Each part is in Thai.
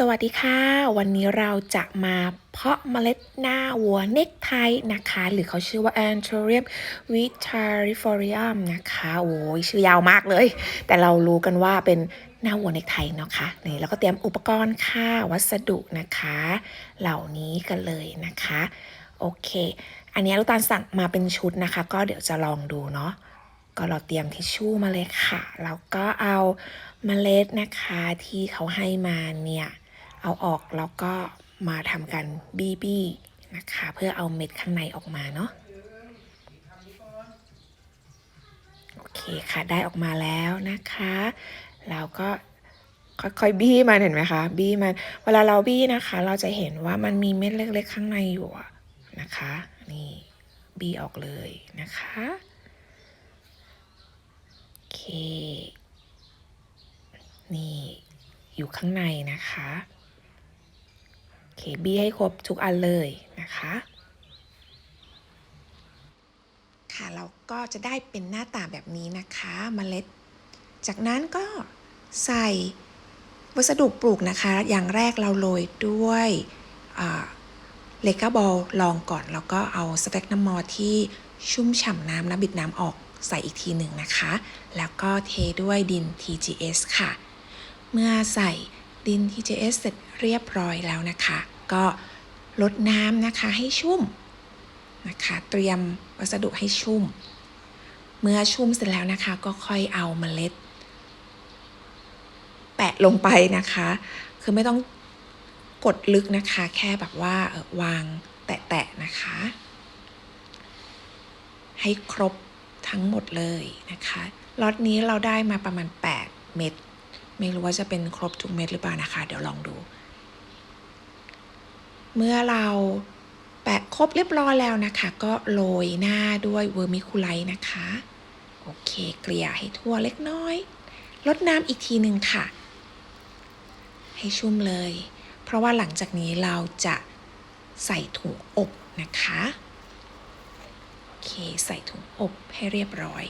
สวัสดีค่ะ วันนี้เราจะมาเพาะเมล็ดหน้าวัวเน็กไทนะคะ หรือเขาชื่อว่า Anthurium vityrifolium นะคะโอ้ยชื่อยาวมากเลย แต่เรารู้กันว่าเป็นหน้าวัวเน็กไทเนาะคะนี่แล้วก็เตรียมอุปกรณ์ค่ะ วัสดุนะคะ เหล่านี้กันเลยนะคะ โอเค อันนี้ลูกตาลสั่งมาเป็นชุดนะคะ ก็เดี๋ยวจะลองดูเนาะก็เราเตรียมทิชชู่มาเลยค่ะ แล้วก็เอาเมล็ดนะคะที่เขาให้มาเนี่ย เอาออกแล้วก็มาทำการบี้บี้นะคะ เพื่อเอาเม็ดข้างในออกมาเนาะโอเคค่ะได้ออกมาแล้วนะคะแล้วก็ค่อยๆบี้มันเห็นไหมคะบี้มันเวลาเราบี้นะคะ เราจะเห็นว่ามันมีเม็ดเล็ก ๆ ข้างในอยู่นะคะนี่บี้ออกเลยนะคะโอเคนี่อยู่ข้างในนะคะ เคบี้ให้ครบทุกอันเลยนะคะ ค่ะเราก็จะได้เป็นหน้าตาแบบนี้นะคะมเมล็ด จากนั้นก็ใส่วัสดุปลูกนะคะ อย่างแรกเราโรยด้วยเลกาบอลลองก่อน แล้วก็เอาสเปกน้ำมอที่ชุ่มฉ่ำน้ำนะบิดน้ำออกใส่อีกทีหนึ่งนะคะ แล้วก็เทด้วยดิน TGS ค่ะ เมื่อใส่ ดิน TGS เสร็จเรียบร้อยแล้วนะคะ ก็ลดน้ำนะคะให้ชุ่มนะคะ เตรียมวัสดุให้ชุ่ม เมื่อชุ่มเสร็จแล้วนะคะ ก็ค่อยเอาเมล็ด แปะลงไปนะคะ คือไม่ต้องกดลึกนะคะ แค่แบบว่าวางแตะๆนะคะ ให้ครบทั้งหมดเลยนะคะล็อตนี้เราได้มาประมาณ 8 เม็ด ไม่รู้ว่าจะเป็นครบทุกเม็ดหรือเปล่านะคะ เดี๋ยวลองดู เมื่อเราแปะครบเรียบร้อยแล้วนะคะ ก็โรยหน้าด้วยเวอร์มิคูไลท์นะคะ โอเค เกลี่ยให้ทั่วเล็กน้อยลดน้ำอีกทีหนึ่งค่ะ ให้ชุ่มเลย เพราะว่าหลังจากนี้เราจะใส่ถุงอบนะคะ โอเค ใส่ถุงอบให้เรียบร้อย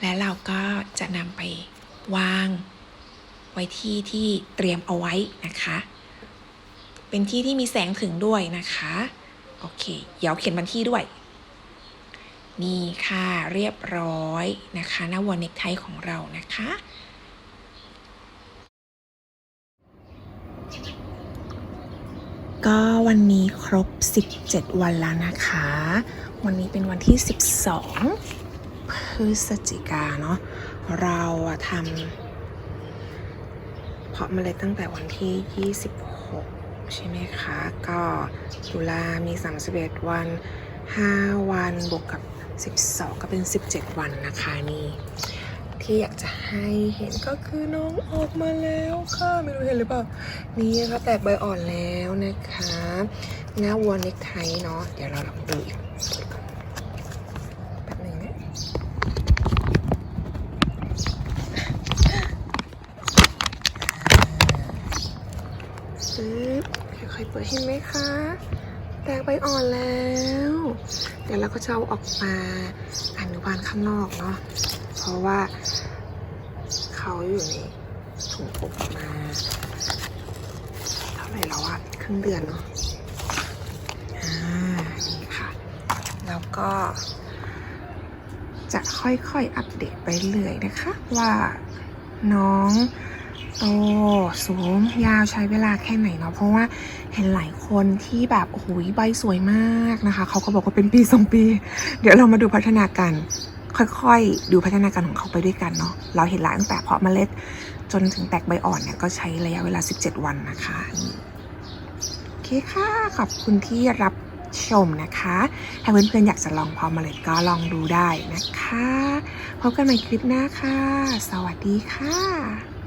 และเราก็จะนำไปวางไว้ที่ที่เตรียมเอาไว้นะคะ เป็นที่ที่มีแสงถึงด้วยนะคะ โอเค เดี๋ยวเขียนวันที่ด้วย นี่ค่ะเรียบร้อยนะคะหน้าวัวเน็กไทของเรานะคะก็วันนี้ครบ 17 วันแล้วนะคะ วันนี้เป็นวันที่ 12 ฤศจิกาเนาะเราอะทำเพาะเมล็ดตั้งแต่วันที่ 26 ใช่ไหมคะ ก็ตุลามี 31 วัน 5 วันบวกกับ 12 ก็เป็น 17 วันนะคะนี่ที่อยากจะให้เห็นก็คือน้องออกมาแล้วค่ะไม่รู้เห็นหรือเปล่านี่นะคะแตกใบอ่อนแล้วนะคะหน้าวัวเน็กไทเนาะเดี๋ยวเราลองดูอีกทีก่อนแป๊บหนึงนะปึ๊บ ค่อยๆเปิดเห็นไหมคะ แตกใบอ่อนแล้ว เดี๋ยวเราก็จะเอาออกมาอนุบาลข้างนอกเนาะ เพราะว่าเขาอยู่ในถุงอบมาเท่าไหร่แล้วอะครึ่งเดือนเนาะอ่านี่ค่ะ แล้วก็จะค่อยๆอัปเดตไปเรื่อยนะคะ ว่าน้อง โตสูงยาวใช้เวลาแค่ไหนเนาะเพราะว่าเห็นหลายคนที่แบบโอ้โหใบสวยมากนะคะเขาก็บอกว่าเป็นปีสองปี เดี๋ยวเรามาดูพัฒนาการค่อยๆ ดูพัฒนาการของเขาไปด้วยกันเนาะเราเห็นแล้วตั้งแต่เพาะเมล็ดจนถึงแตกใบอ่อนเนี่ยก็ใช้ระยะเวลา 17 วันนะคะโอเคค่ะขอบคุณที่รับชมนะคะ ถ้าเพื่อนๆอยากจะลองเพาะเมล็ดก็ลองดูได้นะคะ พบกันใหม่คลิปหน้าค่ะ สวัสดีค่ะ